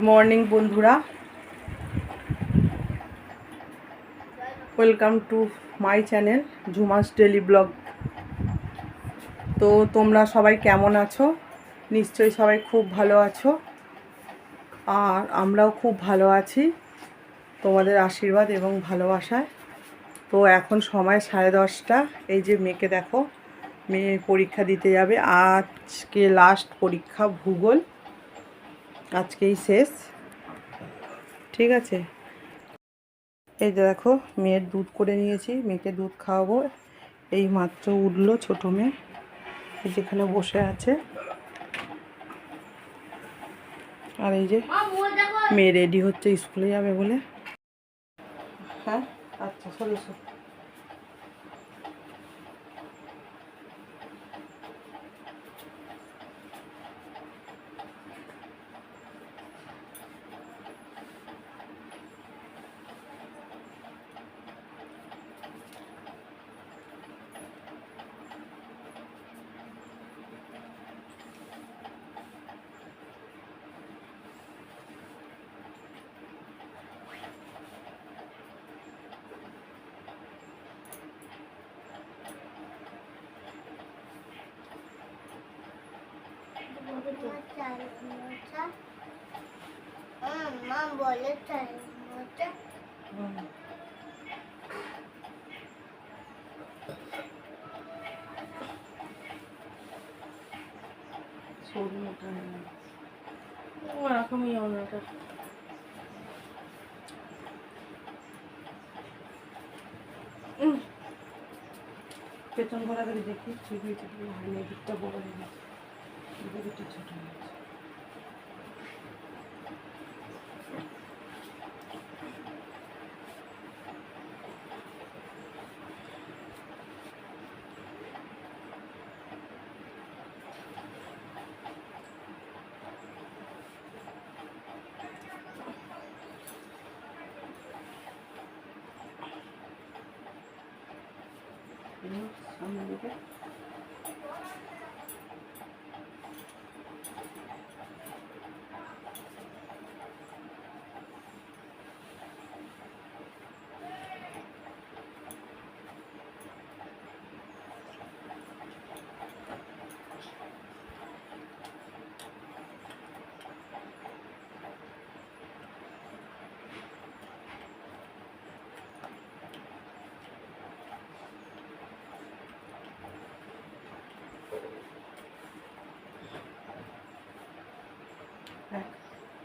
Morning বন্ধুরা। Welcome to my channel Jhuma's daily blog তো তোমরা সবাই কেমন আছো? নিশ্চয়ই সবাই খুব ভালো আছো। আর আমরাও খুব ভালো আছি। তোমাদের আশীর্বাদ এবং ভালোবাসায়। তো এখন সময় সাড়ে দশটা। এই যে মেয়েকে দেখো মেয়ে পরীক্ষা দিতে যাবে। আজকে লাস্ট পরীক্ষা ভূগোল আজকেই শেষ। ঠিক আছে? এই যে দেখো মেয়ের দুধ করে নিয়েছি মেয়েকে দুধ খাওয়াবো। এই মাত্র উঠল ছোটো মেয়ে যেখানে বসে আছে। আর এই যে মেয়ে রেডি হচ্ছে স্কুলে যাবে বলে। হ্যাঁ? আচ্ছা সরে এসো মা বলে। সরু। পেছন ঘোরা করে দেখি ঠিক হয়েছে কি হয়নি এদিকটা বড় হয়ে গেছে এদিকটা ছোট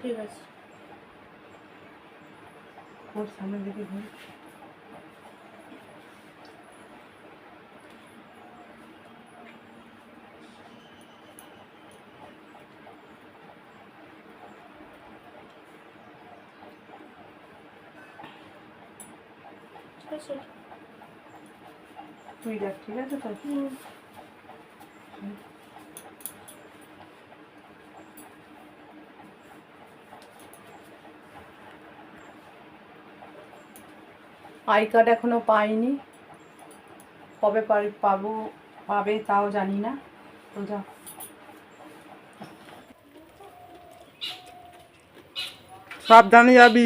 ঠিক আছে। ওর সামনের দিকে ঘুর। তুই দেখ ঠিক আছে তো? আই কার্ড এখনও পাইনি। কবে পাবো পাবে তাও জানি না। তো যা সাবধানে যাবি।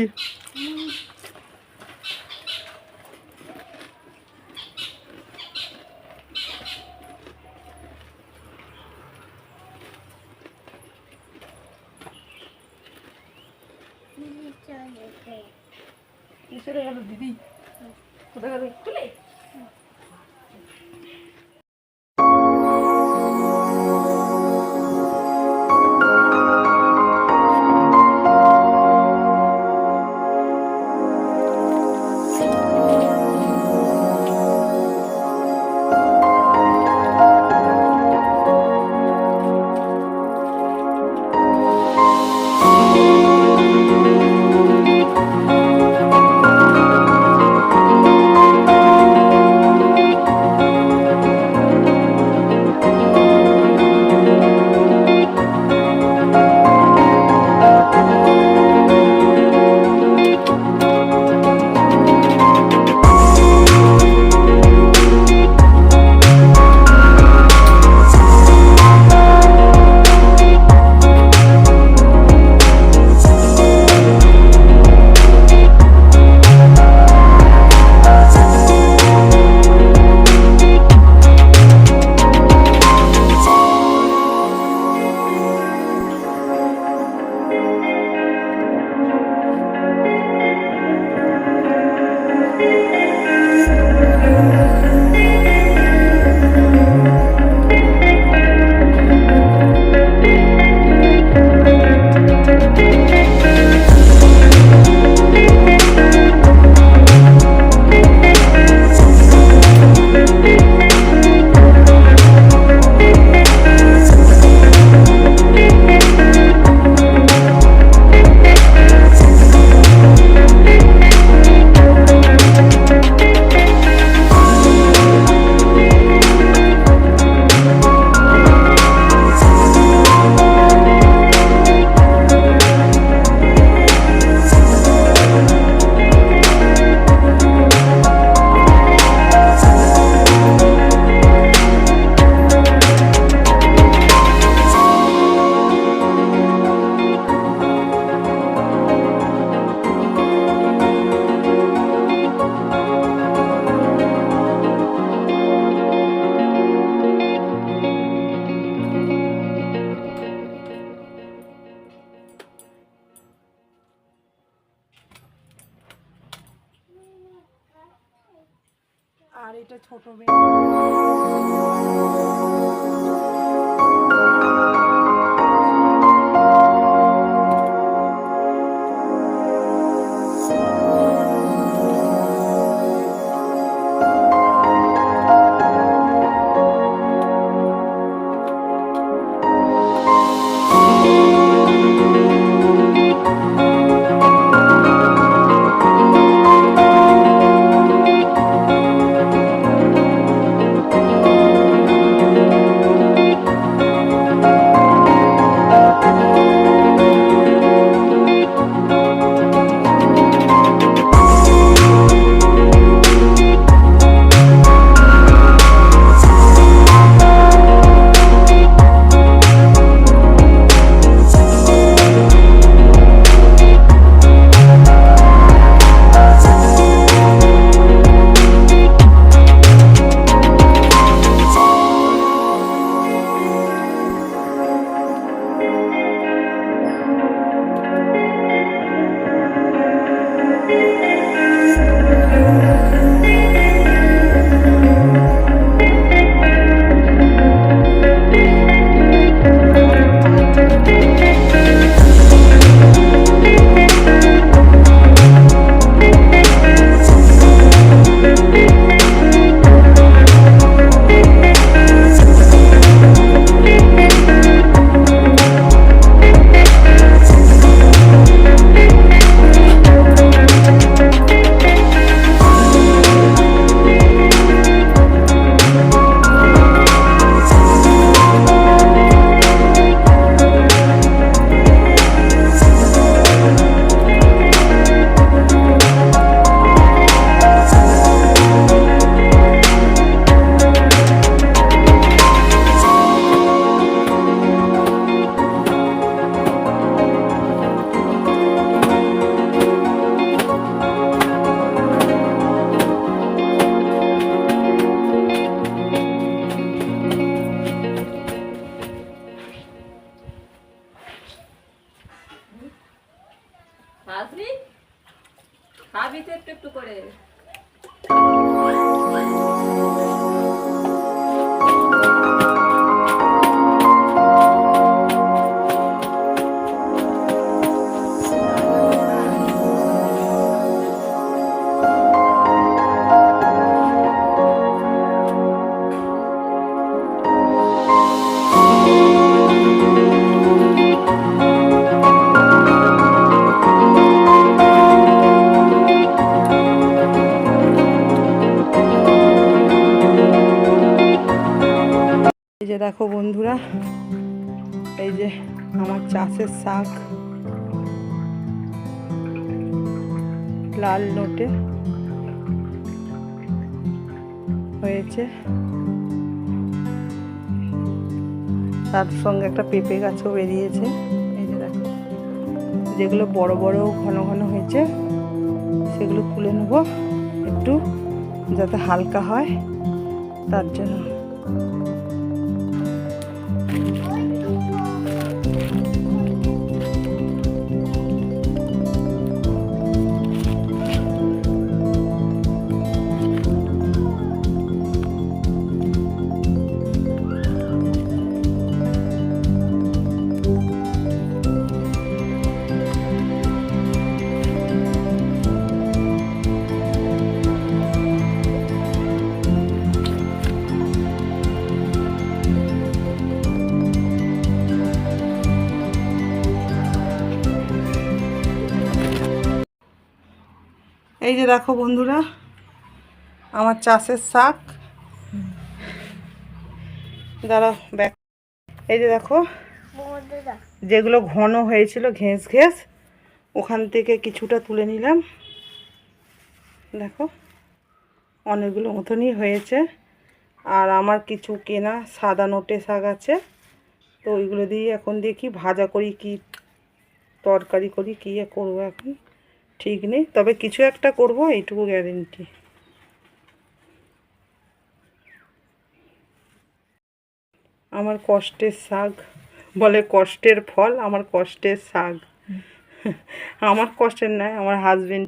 ছোট মেয়ে। শাক, লাল নোটে হয়েছে। তার সঙ্গে একটা পেঁপে গাছও বেরিয়েছে। যেগুলো বড় বড় ঘন ঘন হয়েছে, সেগুলো তুলে নেব একটু যাতে হালকা হয়, তার জন্য। এই যে দেখো বন্ধুরা, আমার চাষের শাক। দাঁড়াও ব্যাক এই যে দেখো, যেগুলো ঘন হয়েছিল, ঘেঁস ঘেঁস, ওখান থেকে কিছুটা তুলে নিলাম। দেখো, অনেকগুলো মতনই হয়েছে। আর আমার কিছু কেনা সাদা নোটে শাক আছে, তো ওইগুলো দিয়ে এখন দেখি ভাজা করি, কি তরকারি করি, কী করব এখন? ঠিক নেই। তবে কিছু একটা করব, এইটুকু গ্যারেন্টি আমার কষ্টের শাক, বলে কষ্টের ফল, আমার কষ্টের শাক। আমার কষ্টের নয়, আমার হাজবেন্ড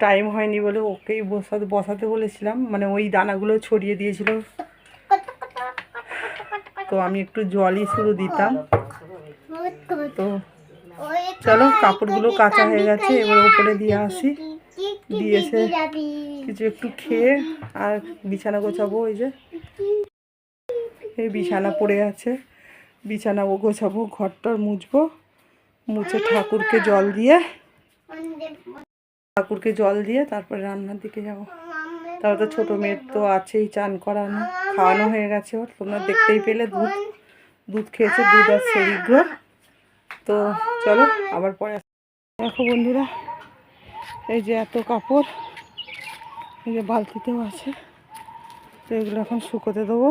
টাইম হয়নি বলে ওকেই বসাতে বসাতে বলেছিলাম মানে ওই দানাগুলো ছড়িয়ে দিয়েছিল। তো আমি একটু জলই শুধু দিতাম। তো চলো, কাপড়গুলো কাঁচা হয়ে গেছে, এবার ওপরে দিয়ে আসি। দিয়ে এসে কিছু একটু খেয়ে আর বিছানা গোছাবো ওই যে। এই বিছানা পড়ে আছে। বিছানা ও গোছাবো, ঘরটার মুছবো। মুছে ঠাকুরকে জল দিয়ে, ঠাকুরকে জল দিয়ে তারপরে রান্নার দিকে যাব। তারপর তো ছোটো মেয়ের তো আছেই, চান করানো, খাওয়ানো হয়ে গেছে ওর। তোমরা দেখতেই পেলে দুধ। দুধ খেয়েছে দুধ আর সেরিগ্র তো চলো, আবার পরে। দেখো বন্ধুরা, এই যে এত কাপড়, এই যে বালতিতেও আছে, তো এগুলো এখন শুকোতে দেবো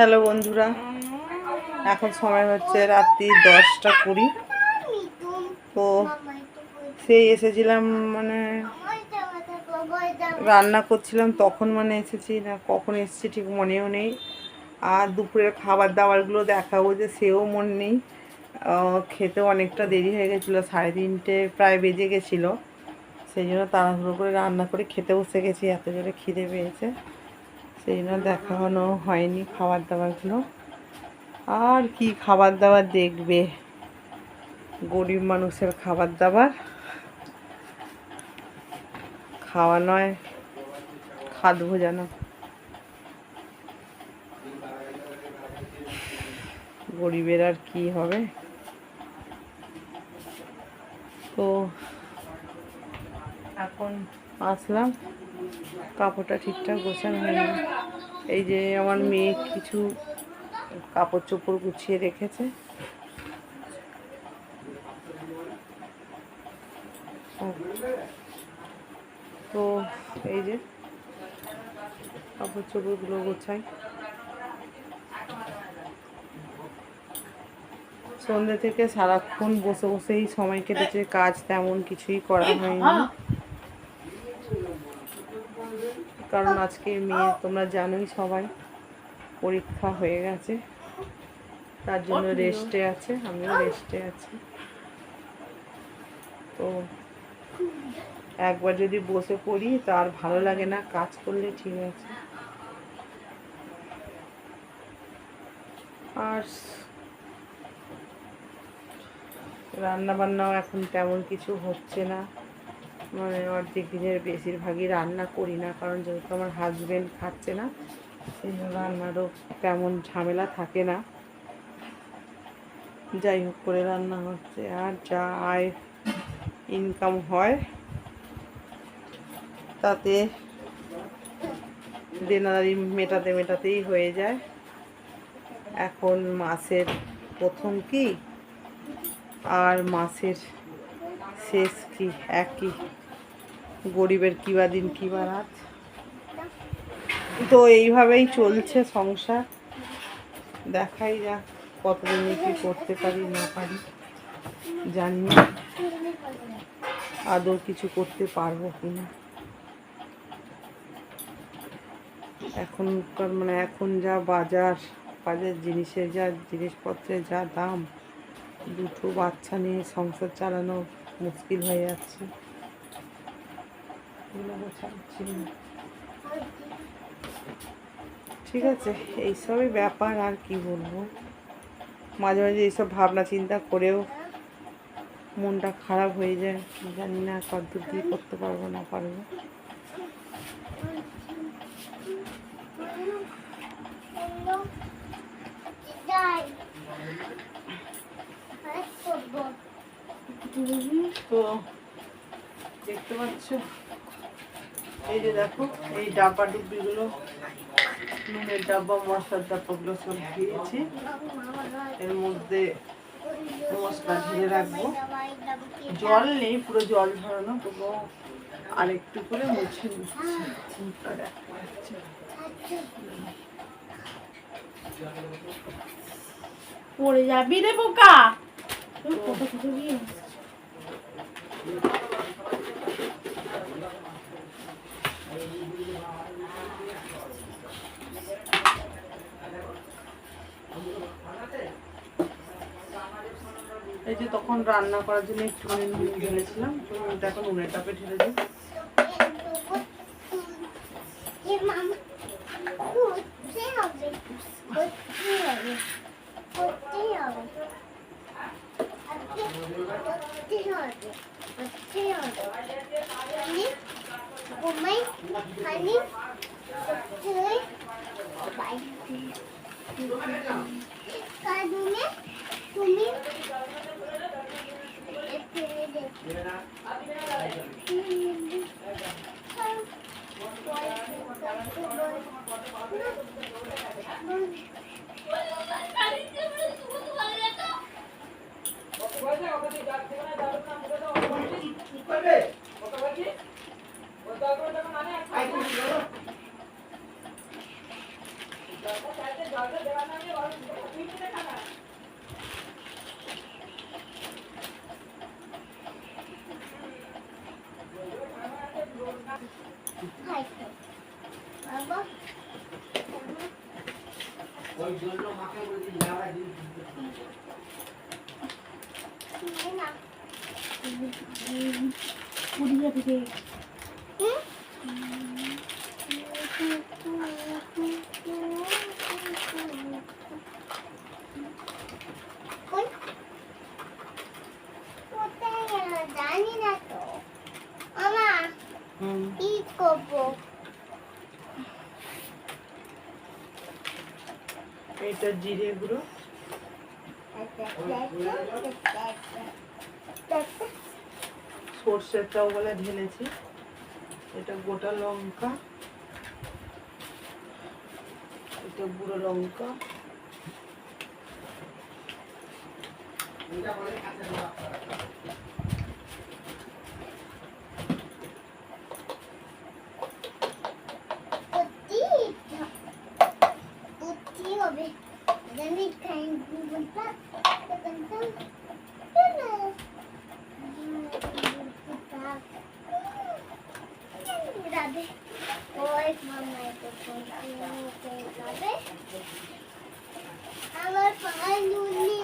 হ্যালো বন্ধুরা, এখন সময় হচ্ছে রাত্রি দশটা কুড়ি। তো সেই এসেছিলাম মানে রান্না করছিলাম, তখন মানে এসেছি না, কখন এসেছি ঠিক মনেও নেই। আর দুপুরের খাবার দাবারগুলো দেখাবো যে সেও মন নেই। খেতেও অনেকটা দেরি হয়ে গেছিল, সাড়ে তিনটে প্রায় বেজে গেছিল। সেই জন্য তাড়াহুড়ো করে রান্না করে খেতে বসে গেছি, এত জোরে খিদে পেয়েছে। সেই জন্য দেখানো হয়নি খাবার দাবারগুলো আর কি খাবার দাবার দেখবে? গরিব মানুষের খাবার দাবার খাওয়া নয় খাদ ভোজানো গরিবের আর কি হবে? তো, এখন আসলাম। কাপড়টা ঠিকঠাক গোছানো হয়নি। এই যে আমার মেয়ে কিছু কাপড় চোপড় গুছিয়ে রেখেছে। তো এই যে কাপড় চোপড়গুলো গোছাই। সন্ধ্যে থেকে সারাক্ষণ বসে বসেই সময় কেটেছে, কাজ তেমন কিছুই করা হয়নি। কারণ আজকে মেয়ে, তোমরা জানোই সবাই, পরীক্ষা হয়ে গেছে। তার জন্য রেস্টে আছে, আমিও রেস্টে আছি। তো একবার যদি বসে পড়ি, তো আর ভালো লাগে না, কাজ করলে ঠিক আছে। আর রান্না বান্নাও এখন তেমন কিছু হচ্ছে না। মানে অর্ধেক দিনের বেশিরভাগই রান্না করি না, কারণ যেহেতু আমার হাজব্যান্ড খাচ্ছে না, সেই জন্য রান্নারও তেমন ঝামেলা থাকে না। যাই হোক করে রান্না হচ্ছে, আর যা আয় ইনকাম হয়, তাতে দেনাদারি মেটাতে মেটাতেই হয়ে যায়। এখন মাসের প্রথম কি? আর মাসের শেষ কি? একই। গরিবের কিবা দিন কিবা রাত। তো এইভাবেই চলছে সংসার। দেখাই যাক কতদিনে কি করতে পারি, না পারি, জানি না। আদৌ কিছু করতে পারব কি না। এখনকার মানে এখন যা বাজার বাজার জিনিসের যা জিনিসপত্রের যা দাম, দুটো বাচ্চা নিয়ে সংসার চালানো মুশকিল হয়ে যাচ্ছে। ঠিক আছে এইসবই ব্যাপার আর কি বলব। মাঝে মাঝে এইসব ভাবনা চিন্তা করেও মনটা খারাপ হয়ে যায়। জানি না কতদূর কী করতে পারব না পারব। তো দেখতে পাচ্ছ? এই যে দেখো এই ডাব্বা ডুব্বিগুলো নুনের ডাব্বা মশলার ডাব্বাগুলো সব দিয়েছি। এর মধ্যে মশলা ঢেলে রাখব। জল নেই পুরো জল ঝরানো তবু আর একটু করে মুছে নিচ্ছি। পড়ে যাবি রে বোকা? এই যে তখন রান্না করার জন্য একটুখানি নুন ঢেলেছিলাম নুনটা এখন নুনের ঢেলে দিই করতে হবে করতে হবে করতে হবে করতে হবে করতে হবে আমি ঘুমাই খালি করতে বাইরে কারণে তুমি এখানে দেখো বাবা না পুড়ি যাবি রে কই কোথায় গেল জানি না তো মামা হুম কি করব? এটা জিরে গুঁড়ো। সর্ষেরটাও বলে ঢেলেছি। এটা গোটা লঙ্কা। এটা বুড়ো লঙ্কা বুদ্ধি বুদ্ধি হবে আমি খাই বুদ্ধা তখন রাধে ওই মামা তো রাধে আমার পায়ে নুন। নেই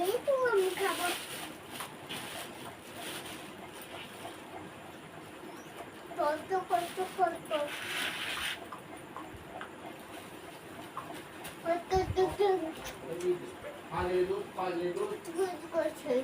এই তো আমি খাব। করছে।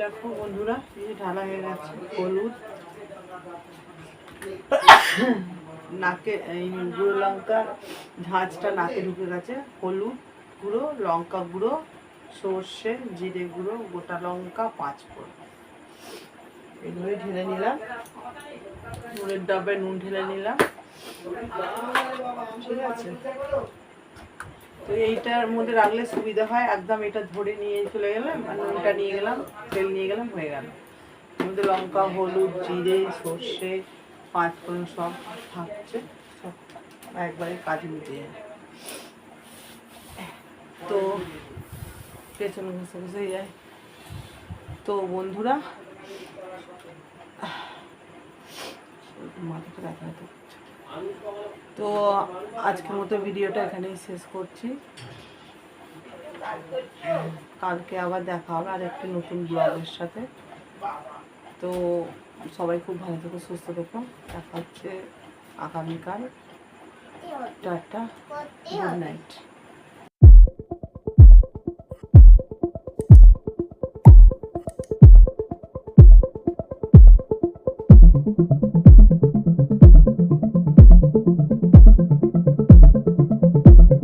দেখো বন্ধুরা, এই ঢালা হয়ে গেছে, হলুদ। নাকে, এই গুঁড়ো লঙ্কার ঝাঁঝটা নাকে ঢুকে গেছে, হলুদ গুঁড়ো, লঙ্কা গুঁড়ো, সর্ষে, জিরে গুঁড়ো, গোটা লঙ্কা, পাঁচ ফোড়ন। এগুলোই ঢেলে নিলাম। নুনের ডাবে নুন ঢেলে নিলাম। ঠিক আছে? তো এইটার মধ্যে রাখলে সুবিধা হয়। একদম এটা ধরে নিয়ে চলে গেলাম, আর নুনটা নিয়ে গেলাম, তেল নিয়ে গেলাম, হয়ে গেল। মধ্যে লঙ্কা, হলুদ, জিরে, সর্ষে পাঁচ ফোড়ন সব থাকছে। সব একবারে কাজে মিটে যাবে তো পেছন ঘষে ঘষে যায়। তো বন্ধুরা, মাথাটা ব্যথা। তো আজকের মতো ভিডিওটা এখানেই শেষ করছি। কালকে আবার দেখা হবে আর একটি নতুন ব্লগের সাথে। তো সবাই খুব ভালো থেকো, সুস্থ থেকো। দেখা হচ্ছে আগামীকাল। Tata, good night.